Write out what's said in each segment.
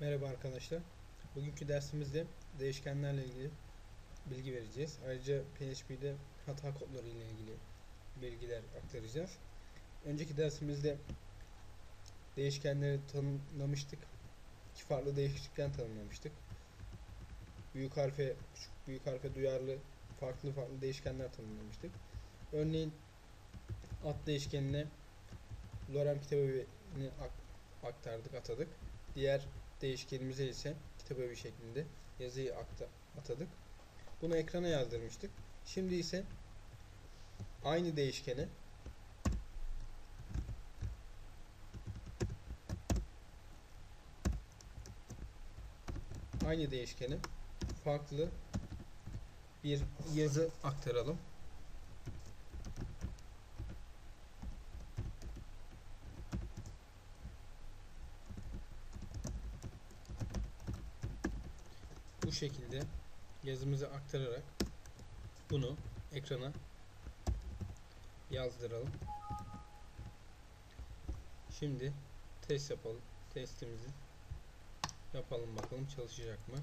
Merhaba arkadaşlar. Bugünkü dersimizde değişkenlerle ilgili bilgi vereceğiz. Ayrıca PHP'de hata kodları ile ilgili bilgiler aktaracağız. Önceki dersimizde değişkenleri tanımlamıştık. Farklı değişken tanımlamıştık. Büyük harfe, küçük büyük harfe duyarlı farklı farklı değişkenler tanımlamıştık. Örneğin at değişkenine lorem kitabını aktardık, atadık. Diğer değişkenimize ise kitap öğü şeklinde yazıyı atadık. Bunu ekrana yazdırmıştık. Şimdi ise aynı değişkeni aynı değişkeni farklı bir yazı aktaralım. bu şekilde yazımızı aktararak bunu ekrana yazdıralım. Şimdi test yapalım. Testimizi yapalım bakalım çalışacak mı?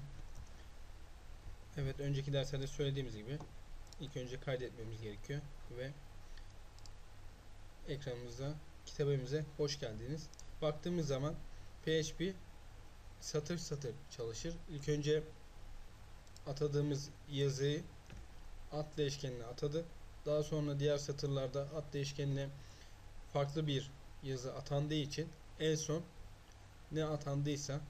Evet önceki derslerde söylediğimiz gibi ilk önce kaydetmemiz gerekiyor ve ekranımıza kitabımıza hoş geldiniz. Baktığımız zaman PHP satır satır çalışır. İlk önce atadığımız yazıyı at değişkenine atadı. Daha sonra diğer satırlarda at değişkenine farklı bir yazı atandığı için en son ne atandıysa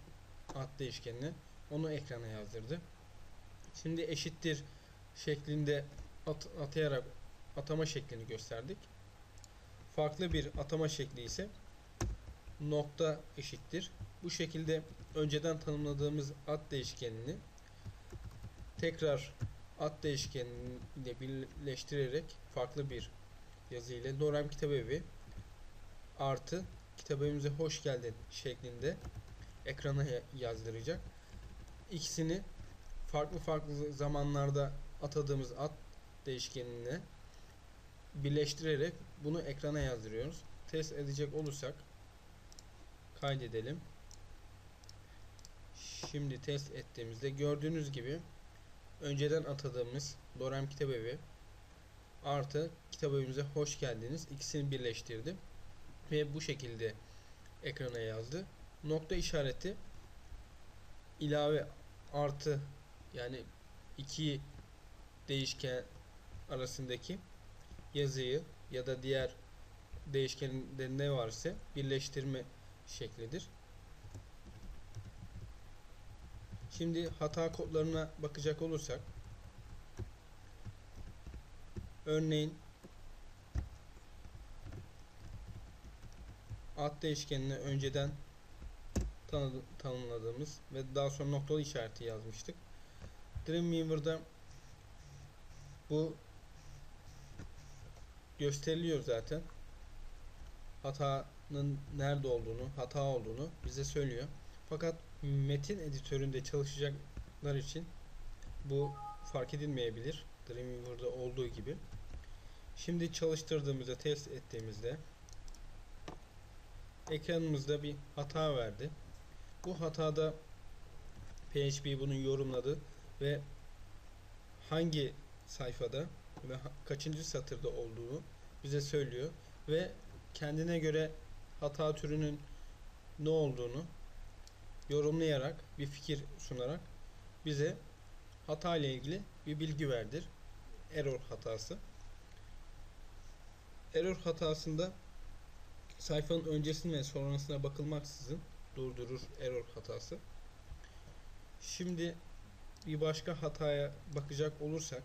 at değişkenine onu ekrana yazdırdı. Şimdi eşittir şeklinde at, atayarak atama şeklini gösterdik. Farklı bir atama şekli ise nokta eşittir. Bu şekilde önceden tanımladığımız at değişkenini tekrar at değişkeniyle birleştirerek farklı bir yazı ile Lorem Kitabevi artı kitabımıza hoş geldin şeklinde ekrana yazdıracak. İkisini farklı farklı zamanlarda atadığımız at değişkenine birleştirerek bunu ekrana yazdırıyoruz. Test edecek olursak kaydedelim. Şimdi test ettiğimizde gördüğünüz gibi önceden atadığımız Lorem Kitabevi artı kitabımıza hoş geldiniz. İkisini birleştirdim. Ve bu şekilde ekrana yazdı. Nokta işareti ilave artı yani iki değişken arasındaki yazıyı ya da diğer değişkende ne varsa birleştirme şeklidir. Şimdi hata kodlarına bakacak olursak örneğin ad değişkenine önceden tanımladığımız ve daha sonra noktalı işareti yazmıştık. Dreamweaver'da bu gösteriliyor zaten. Hatanın nerede olduğunu, hata olduğunu bize söylüyor. Fakat metin editöründe çalışacaklar için bu fark edilmeyebilir. Dreamweaver'da olduğu gibi. Şimdi çalıştırdığımızda, test ettiğimizde ekranımızda bir hata verdi. Bu hatada PHP bunu yorumladı ve hangi sayfada ve kaçıncı satırda olduğunu bize söylüyor ve kendine göre hata türünün ne olduğunu yorumlayarak bir fikir sunarak bize hata ile ilgili bir bilgi verdir. Error hatası. Error hatasında sayfanın öncesine ve sonrasına bakılmaksızın durdurur error hatası. Şimdi bir başka hataya bakacak olursak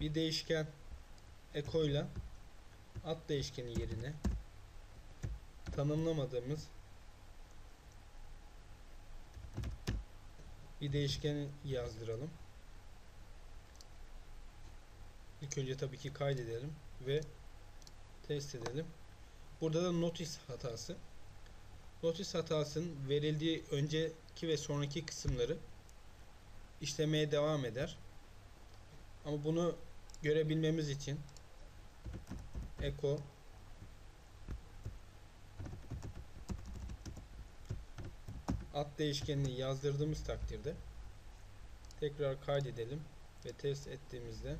bir değişken eko ile at değişkeni yerine tanımlamadığımız bir değişkeni yazdıralım. İlk önce tabii ki kaydedelim ve Test edelim. Burada da notice hatası. Notice hatasının verildiği önceki ve sonraki kısımları işlemeye devam eder. Ama bunu görebilmemiz için echo ad değişkenini yazdırdığımız takdirde tekrar kaydedelim ve test ettiğimizde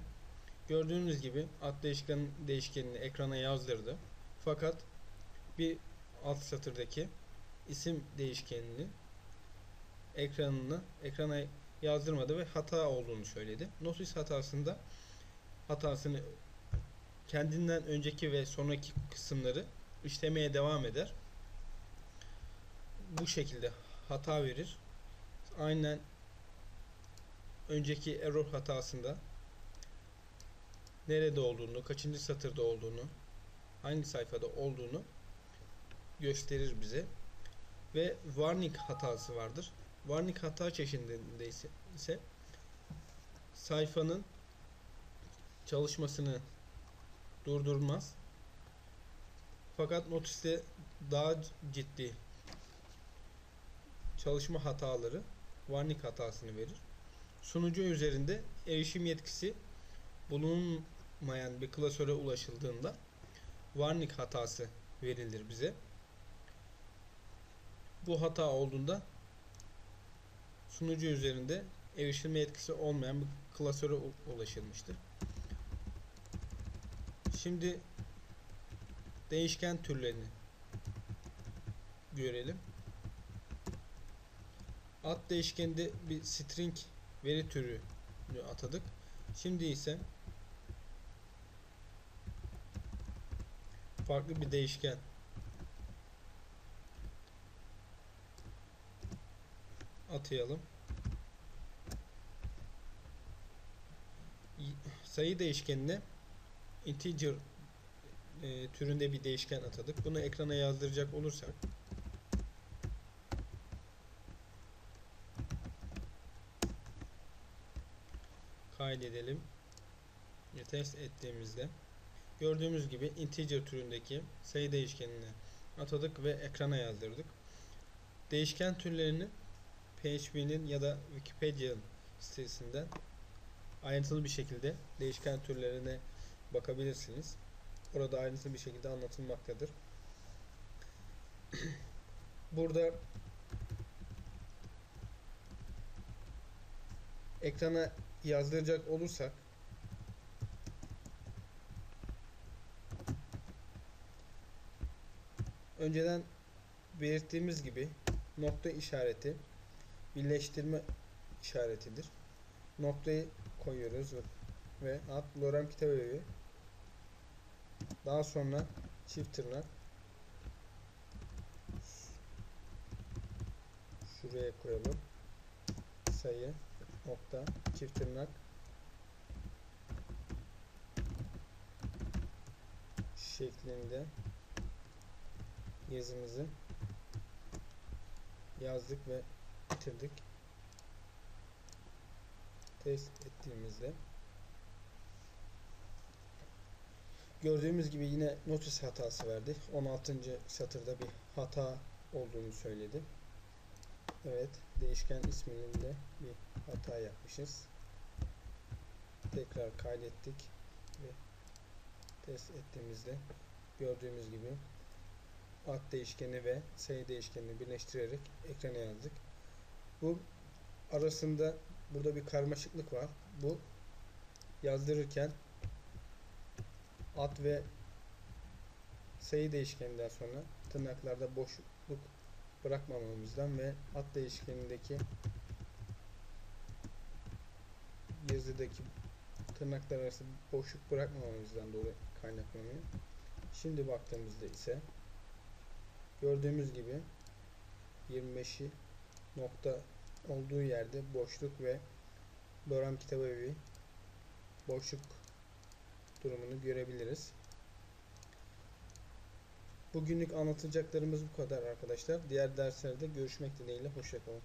gördüğünüz gibi ad değişken değişkenini ekrana yazdırdı. Fakat bir alt satırdaki isim değişkenini ekranını ekrana yazdırmadı ve hata olduğunu söyledi. Notice hatasında hatasını kendinden önceki ve sonraki kısımları işlemeye devam eder. Bu şekilde hata verir. Aynen önceki error hatasında nerede olduğunu, kaçıncı satırda olduğunu, hangi sayfada olduğunu gösterir bize. Ve warning hatası vardır. Warning hata çeşidinde ise, sayfanın çalışmasını durdurmaz. Fakat notiste daha ciddi çalışma hataları warning hatasını verir. Sunucu üzerinde erişim yetkisi bulunmayan bir klasöre ulaşıldığında warning hatası verilir bize. Bu hata olduğunda sunucu üzerinde erişilme yetkisi olmayan bir klasöre ulaşılmıştır. Şimdi değişken türlerini görelim. Ad değişkeninde bir string veri türünü atadık. Şimdi ise farklı bir değişken atayalım. Sayı değişkenine integer e, türünde bir değişken atadık. Bunu ekrana yazdıracak olursak kaydedelim. Test ettiğimizde gördüğümüz gibi integer türündeki sayı değişkenini atadık ve ekrana yazdırdık. Değişken türlerini PHP'nin ya da Wikipedia sitesinden ayrıntılı bir şekilde değişken türlerine bakabilirsiniz. Orada ayrıntılı bir şekilde anlatılmaktadır. Burada ekrana yazdıracak olursak önceden belirttiğimiz gibi nokta işareti birleştirme işaretidir. Noktayı koyuyoruz ve ad lorem kitabevi daha sonra çift tırnak şuraya koyalım. Sayı nokta çift tırnak şeklinde yazımızı yazdık ve bitirdik. Test ettiğimizde gördüğümüz gibi yine notice hatası verdi. 16. satırda bir hata olduğunu söyledi. Evet, değişken isminin de bir hata yapmışız. Tekrar kaydettik ve test ettiğimizde gördüğümüz gibi ad değişkeni ve sayı değişkenini birleştirerek ekrana yazdık. Bu arasında burada bir karmaşıklık var. Bu yazdırırken ad ve sayı değişkeninden sonra tırnaklarda boşluk bırakmamamızdan ve ad değişkenindeki yazıdaki tırnaklar arası boşluk bırakmamamızdan dolayı kaynaklanıyor. Şimdi baktığımızda ise gördüğümüz gibi 25'i nokta olduğu yerde boşluk ve Loram Kitabevi boşluk durumunu görebiliriz. Bugünlük anlatacaklarımız bu kadar arkadaşlar. Diğer derslerde görüşmek dileğiyle. Hoşçakalın.